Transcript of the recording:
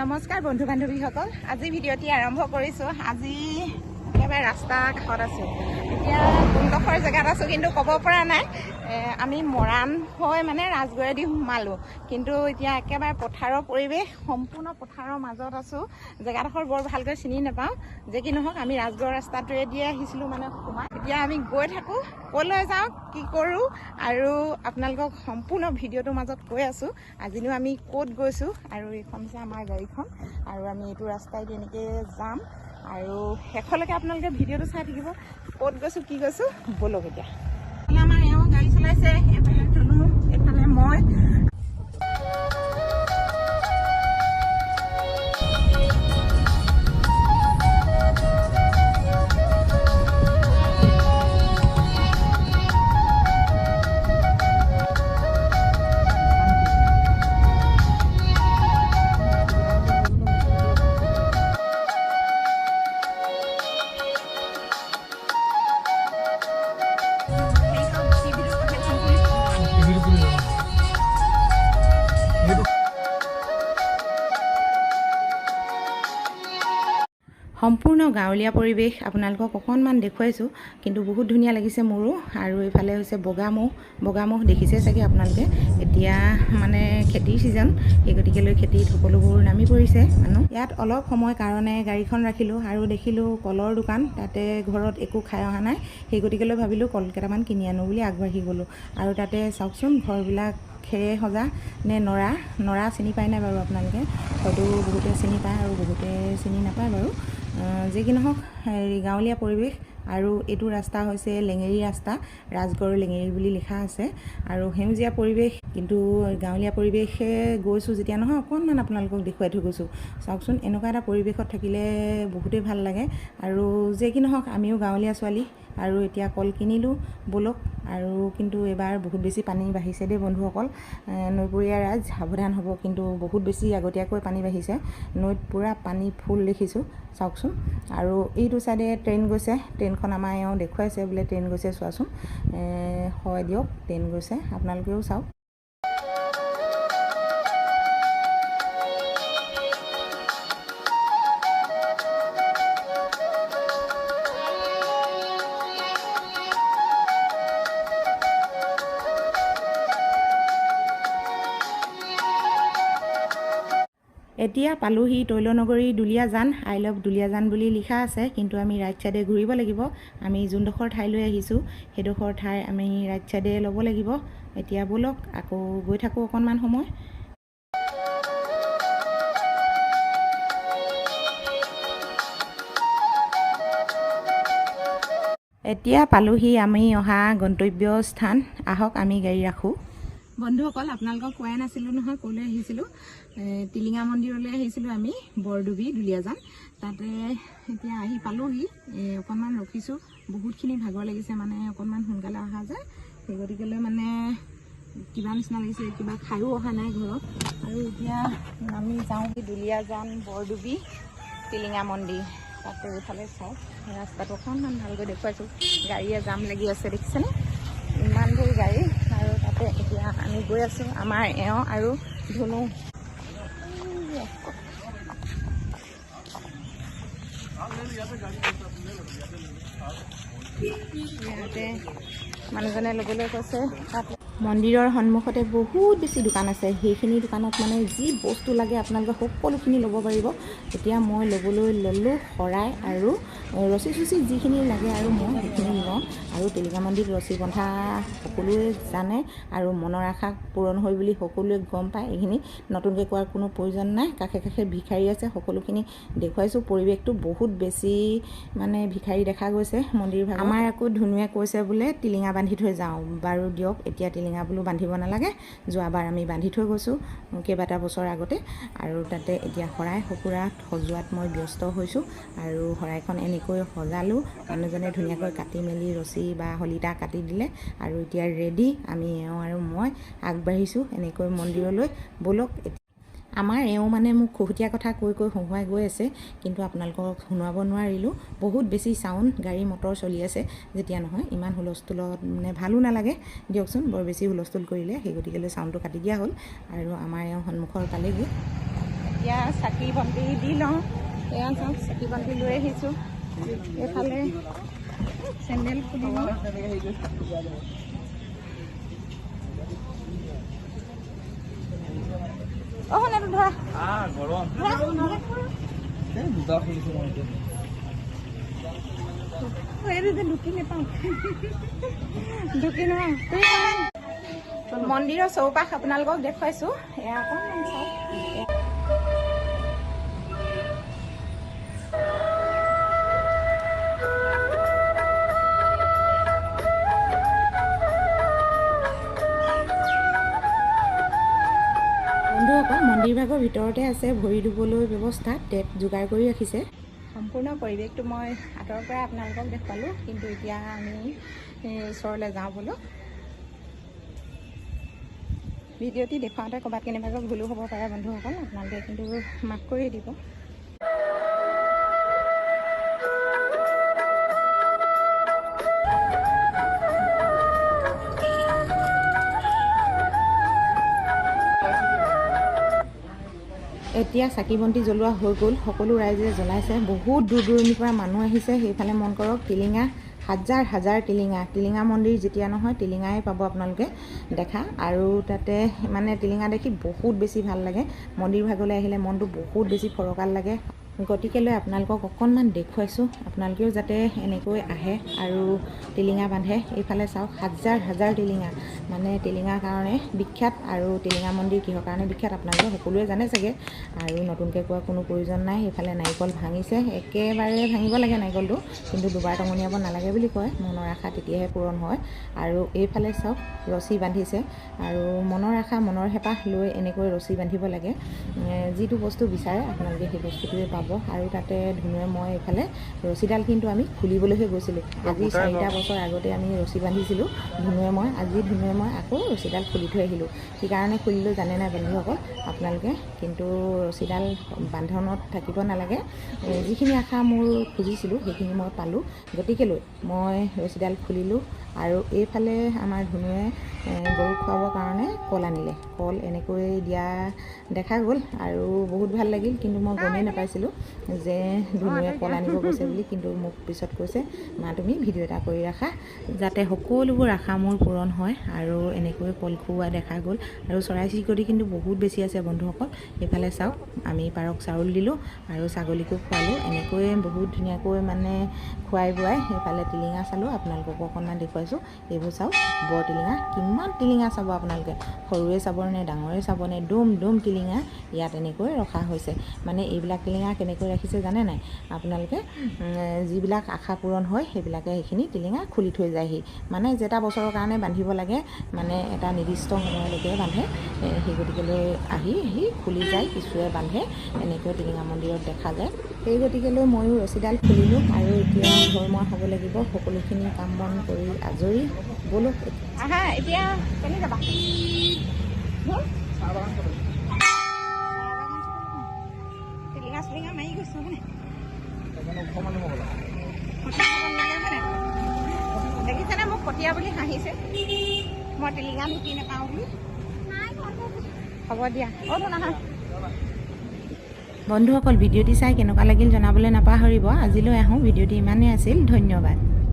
নমস্কাৰ বন্ধু বান্ধৱীসকল আজি ভিডিঅ'টি আৰম্ভ কৰিছোঁ। আজি একেবাৰে ৰাস্তা কাষত আছোঁ। এতিয়া কোনডোখৰ জেগাত আছোঁ কিন্তু ক'ব পৰা নাই। আমি মৰাণ হৈ মানে ৰাজগড়েদি সোমালোঁ। কিন্তু এতিয়া একেবাৰে পথাৰৰ পৰিৱেশ সম্পূৰ্ণ পথাৰৰ মাজত আছোঁ। জেগাডোখৰ বৰ ভালকৈ চিনি নাপাওঁ। যে কি নহওক আমি ৰাজগড় ৰাস্তাটোৱে দিয়ে আহিছিলোঁ মানে সোমাই। এতিয়া আমি গৈ থাকোঁ ক'লৈ যাওঁ কি কৰোঁ আৰু আপোনালোকক সম্পূৰ্ণ ভিডিঅ'টোৰ মাজত কৈ আছোঁ। আজিনো আমি ক'ত গৈছোঁ আৰু এইখন হৈছে আমাৰ গাড়ীখন। আৰু আমি এইটো ৰাস্তাই তেনেকৈ যাম। আৰু শেষলৈকে আপোনালোকে ভিডিঅ'টো চাই থাকিব। ক'ত গৈছোঁ কি গৈছোঁ ব'লক এতিয়া। আমাৰ এওঁ গাড়ী চলাইছে এইফালে ধুনু এইফালে মই সম্পূৰ্ণ গাঁৱলীয়া পৰিৱেশ আপোনালোকক অকণমান দেখুৱাইছোঁ কিন্তু বহুত ধুনীয়া লাগিছে মোৰো আৰু এইফালে হৈছে বগামুখ বগামুখ দেখিছে চাগে আপোনালোকে। এতিয়া মানে খেতিৰ ছিজন সেই গতিকেলৈ খেতিত সকলোবোৰ নামি পৰিছে মানুহ। ইয়াত অলপ সময় কাৰণে গাড়ীখন ৰাখিলোঁ আৰু দেখিলোঁ কলৰ দোকান তাতে ঘৰত একো খাই অহা নাই। সেই গতিকেলৈ ভাবিলোঁ কল কেইটামান কিনি আনো বুলি আগবাঢ়ি গ'লোঁ। আৰু তাতে চাওকচোন ঘৰবিলাক খেৰে সজা নে নৰা? নৰা চিনি পায় নাই বাৰু আপোনালোকে? হয়তো বহুতে চিনি পায় আৰু বহুতে চিনি নাপায় বাৰু। যি কি নহওক হেৰি গাঁৱলীয়া পৰিৱেশ আৰু এইটো ৰাস্তা হৈছে লেঙেৰী ৰাস্তা ৰাজগড় লেঙেৰী বুলি লিখা আছে। আৰু সেউজীয়া পৰিৱেশ কিন্তু গাঁৱলীয়া পৰিৱেশে গৈছোঁ যেতিয়া নহয় অকণমান আপোনালোকক দেখুৱাই থৈ গৈছোঁ। চাওকচোন এনেকুৱা এটা পৰিৱেশত থাকিলে বহুতেই ভাল লাগে। আৰু যে কি নহওক আমিও গাঁৱলীয়া ছোৱালী। আৰু এতিয়া কল কিনিলোঁ ব'লক। আৰু কিন্তু এইবাৰ বহুত বেছি পানী বাঢ়িছে দেই বন্ধুসকল। নৈপৰীয়া ৰাইজ সাৱধান হ'ব কিন্তু বহুত বেছি আগতীয়াকৈ পানী বাঢ়িছে। নৈত পূৰা পানী ফুল দেখিছোঁ চাওকচোন। আৰু এইটো চাইডে ট্ৰেইন গৈছে। ট্ৰেইনখন আমাৰ এওঁ দেখুৱাইছে বোলে ট্ৰেইন গৈছে চোৱাচোন। হয় দিয়ক ট্ৰেইন গৈছে। আপোনালোকেও চাওক। এতিয়া পালোহি তৈলনগৰী দুলীয়াজান আই লভ দুলীয়াজান বুলি লিখা আছে কিন্তু আমি ৰাইট ছাইডে ঘূৰিব লাগিব। আমি যোনডোখৰ ঠাইলৈ আহিছোঁ সেইডোখৰ ঠাই আমি ৰাইট ছাইডে ল'ব লাগিব। এতিয়া ব'লক আকৌ গৈ থাকোঁ অকণমান সময়। এতিয়া পালোহি আমি অহা গন্তব্য স্থান আহক আমি গাড়ী ৰাখোঁ। বন্ধুসকল আপোনালোকক কোৱাই নাছিলোঁ নহয় ক'লৈ আহিছিলোঁ। টিলিঙা মন্দিৰলৈ আহিছিলোঁ আমি বৰডুবি দুলীয়াজান। তাতে এতিয়া আহি পালোহি। অকণমান ৰখিছোঁ। বহুতখিনি ভাগৰ লাগিছে মানে অকণমান সোনকালে অহা যায় সেই গতিকেলৈ মানে কিবা নিচিনা লাগিছে কিবা খায়ো অহা নাই ঘৰত। আৰু এতিয়া আমি যাওঁ দুলীয়াজান বৰডুবি টিলিঙা মন্দিৰ। তাতে এইফালে চাওক ৰাস্তাটো অকণমান ভালকৈ দেখুৱাইছোঁ। গাড়ীয়ে জাম লাগি আছে দেখিছেনে? ইমানবোৰ গাড়ী। তাতে এতিয়া আমি গৈ আছোঁ আমাৰ এওঁ আৰু ধুনু। ইয়াতে মানুহজনে ল'বলৈ কৈছে তাত মন্দিৰৰ সন্মুখতে বহুত বেছি দোকান আছে। সেইখিনি দোকানত মানে যি বস্তু লাগে আপোনালোকে সকলোখিনি ল'ব পাৰিব। এতিয়া মই ল'বলৈ ল'লোঁ শৰাই আৰু ৰছী চচি যিখিনি লাগে আৰু মই সেইখিনি লওঁ। আৰু টিলিঙা মন্দিৰত ৰছী বন্ধা সকলোৱে জানে আৰু মনৰ আশা পূৰণ হয় বুলি সকলোৱে গম পায়। এইখিনি নতুনকৈ কোৱাৰ কোনো প্ৰয়োজন নাই। কাষে কাষে ভিখাৰী আছে সকলোখিনি দেখুৱাইছোঁ। পৰিৱেশটো বহুত বেছি মানে ভিখাৰী দেখা গৈছে মন্দিৰ আমাৰ আকৌ ধুনুৱে কৈছে বোলে টিলিঙা বান্ধি থৈ যাওঁ। বাৰু দিয়ক এতিয়া টিলিঙা বোলো বান্ধিব নালাগে। যোৱাবাৰ আমি বান্ধি থৈ গৈছোঁ কেইবাটা বছৰ আগতে। আৰু তাতে এতিয়া শৰাই সঁফুৰা সজোৱাত মই ব্যস্ত হৈছোঁ। আৰু শৰাইখন এনেকৈ সজালোঁ মানুহজনে ধুনীয়াকৈ কাটি মেলি ৰছী বা শলিতা কাটি দিলে। আৰু এতিয়া ৰেডি আমি এওঁ আৰু মই আগবাঢ়িছোঁ এনেকৈ মন্দিৰলৈ। ব'লক আমাৰ এওঁ মানে মোক খুহুতীয়া কথা কৈ কৈ হহুৱাই গৈ আছে কিন্তু আপোনালোকক শুনাব নোৱাৰিলোঁ। বহুত বেছি চাউণ্ড গাড়ী মটৰ চলি আছে যেতিয়া নহয় ইমান হুলস্থুলত মানে ভালো নালাগে। দিয়কচোন বৰ বেছি হুলস্থুল কৰিলে সেই গতিকেলৈ চাউণ্ডটো কাটি দিয়া হ'ল। আৰু আমাৰ এওঁ সন্মুখৰ পালেগৈ। এতিয়া চাকি বন্তি দি লওঁ। এয়া চাওক চাকি বন্তি লৈ আহিছোঁ। এইফালে চেণ্ডেল খুলিব অ ধৰা। ঢুকি নাপাওঁ। ঢুকি নাপাওঁ। মন্দিৰৰ চৌপাশ আপোনালোকক দেখুৱাইছোঁ। এয়া অকণমান চাওক। ভিতৰতে আছে ভৰি ধুবলৈ ব্যৱস্থা টেপ যোগাৰ কৰি ৰাখিছে। সম্পূৰ্ণ পৰিৱেশটো মই আঁতৰৰ পৰা আপোনালোকক দেখুৱালোঁ কিন্তু এতিয়া আমি ওচৰলৈ যাওঁ বোলো। ভিডিঅ'টি দেখুৱাওঁতে ক'ৰবাত কেনেবাকৈ ভুলো হ'ব পাৰে বন্ধুসকল আপোনালোকে কিন্তু মাফ কৰি দিব। এতিয়া চাকি বন্তি জ্বলোৱা হৈ গ'ল। সকলো ৰাইজে জ্বলাইছে। বহুত দূৰ দূৰণিৰ পৰা মানুহ আহিছে। সেইফালে মন কৰক টিলিঙা হাজাৰ হাজাৰ টিলিঙা। টিলিঙা মন্দিৰ যেতিয়া নহয় টিলিঙাই পাব আপোনালোকে দেখা। আৰু তাতে মানে টিলিঙা দেখি বহুত বেছি ভাল লাগে। মন্দিৰ ভাগলৈ আহিলে মনটো বহুত বেছি ফৰকাল লাগে। গতিকেলৈ আপোনালোকক অকণমান দেখুৱাইছোঁ। আপোনালোকেও যাতে এনেকৈ আহে আৰু টিলিঙা বান্ধে। এইফালে চাওক হাজাৰ হাজাৰ টিলিঙা। মানে টিলিঙাৰ কাৰণে বিখ্যাত আৰু টিলিঙা মন্দিৰ কিহৰ কাৰণে বিখ্যাত আপোনালোকে সকলোৱে জানে চাগে। আৰু নতুনকৈ কোৱা কোনো প্ৰয়োজন নাই। এইফালে নাৰিকল ভাঙিছে। একেবাৰে ভাঙিব লাগে নাৰিকলটো। কিন্তু দুবাৰ টঙনিয়াব নালাগে বুলি কয়। মনৰ আশা তেতিয়াহে পূৰণ হয়। আৰু এইফালে চাওক ৰছী বান্ধিছে। আৰু মনৰ আশা মনৰ হেঁপাহ লৈ এনেকৈ ৰছী বান্ধিব লাগে। যিটো বস্তু বিচাৰে আপোনালোকে সেই বস্তুটোৱে পাব। আৰু তাতে ধুনুৱে মই এইফালে ৰছীডাল কিন্তু আমি খুলিবলৈহে গৈছিলোঁ। আজি চাৰিটা বছৰ আগতে আমি ৰছী বান্ধিছিলোঁ। ধুনুৱে মই আজি ধুনুৱে মই আকৌ ৰছীডাল খুলি থৈ আহিলোঁ। কি কাৰণে খুলিলোঁ জানে নাই বন্ধুসকল? আপোনালোকে কিন্তু ৰছীডাল বান্ধনত থাকিব নালাগে। যিখিনি আশা মোৰ খুজিছিলোঁ সেইখিনি মই পালোঁ। গতিকেলৈ মই ৰছীডাল খুলিলোঁ আৰু এইফালে আমাৰ ধুনুৱে এ, গৰুক খুৱাবৰ কাৰণে কল আনিলে। কল এনেকৈ দিয়া দেখা গ'ল আৰু বহুত ভাল লাগিল কিন্তু মই গমেই নাপাইছিলোঁ। যে ধুনুৱে কল আনিব গৈছে বুলি কিন্তু মোক পিছত কৈছে মা তুমি ভিডিঅ' এটা কৰি ৰাখা যাতে সকলোবোৰ আশা মোৰ পূৰণ হয় আৰু এনেকৈ কল খুওৱা দেখা গ'ল। আৰু চৰাই চিৰিকটি কিন্তু বহুত বেছি আছে বন্ধুসকল। এইফালে চাওক আমি পাৰক চাউল দিলোঁ আৰু ছাগলীকো খোৱালোঁ। এনেকৈ বহুত ধুনীয়াকৈ মানে খুৱাই বোৱাই সেইফালে টিলিঙা চালোঁ। আপোনালোককো অকণমান দেখুৱাইছোঁ। এইবোৰ চাওক বৰ টিলিঙা কিমান টিলিঙা চাব আপোনালোকে? সৰুৱে চাবনে ডাঙৰে চাবনে? ডুম ডুম টিলিঙা ইয়াত এনেকৈ ৰখা হৈছে। মানে এইবিলাক টিলিঙা কেনেকৈ ৰাখিছে জানে নাই? আপোনালোকে যিবিলাক আশা পূৰণ হয় সেইবিলাকে সেইখিনি টিলিঙা খুলি থৈ যায়হি। মানে যেটা বছৰৰ কাৰণে বান্ধিব লাগে মানে এটা নিৰ্দিষ্ট সময়লৈকে বান্ধে সেই গতিকেলৈ আহি আহি খুলি যায় কিছুৱে বান্ধে এনেকৈ টিলিঙা মন্দিৰত দেখা যায়। সেই গতিকেলৈ ময়ো ৰছীডাল খুলিলোঁ আৰু এতিয়া ঘৰমুৱা হ'ব লাগিব সকলোখিনি কাম বন কৰি আজৰি আহা এতিয়া কেনে যাবা? চিলিঙা মাৰি গৈছোঁ মানে দেখিছেনে মোক কটীয়া বুলি হাঁহিছে মই টিলিঙা ঢুকি নাপাওঁ বুলি হ'ব দিয়া অ' আহা বন্ধুসকল ভিডিঅ'টি চাই কেনেকুৱা লাগিল জনাবলৈ নাপাহৰিব। আজিলৈ আহোঁ ভিডিঅ'টি ইমানেই আছিল। ধন্যবাদ।